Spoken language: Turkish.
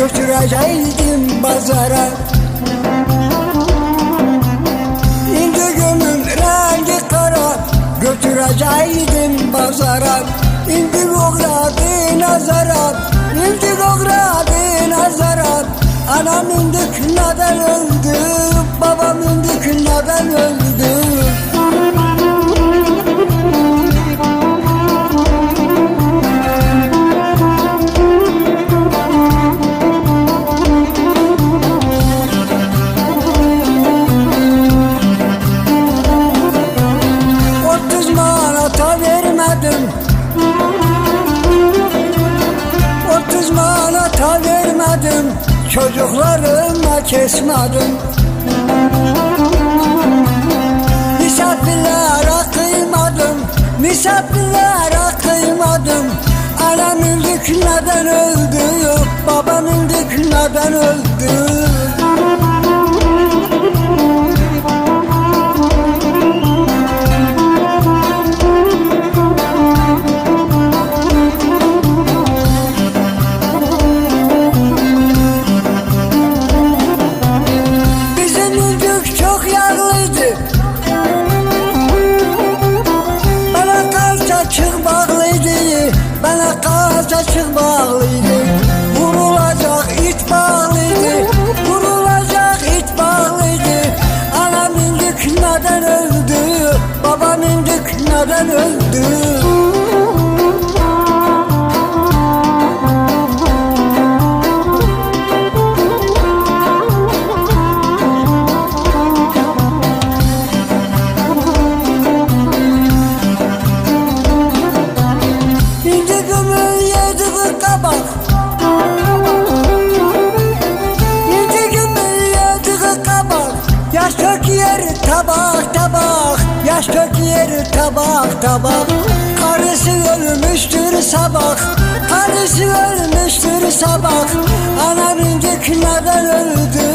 götüreceğim pazara. İnce gönül rengi kara götüreceğim pazara. İnci kokladı nazara İnci kokladı nazara. Anam indik neden öldü? Babam indik neden öldü? Vermedim Çocuklarıma kesmedim. Misafirlere kıymadım Misafirlere kıymadım. Anam indik neden öldü Babam indik neden öldü İndik neden öldü İndi gümül yedi kabak tabak tabak. Karısı ölmüştür sabah. Karısı ölmüştür sabah. İndik neden öldü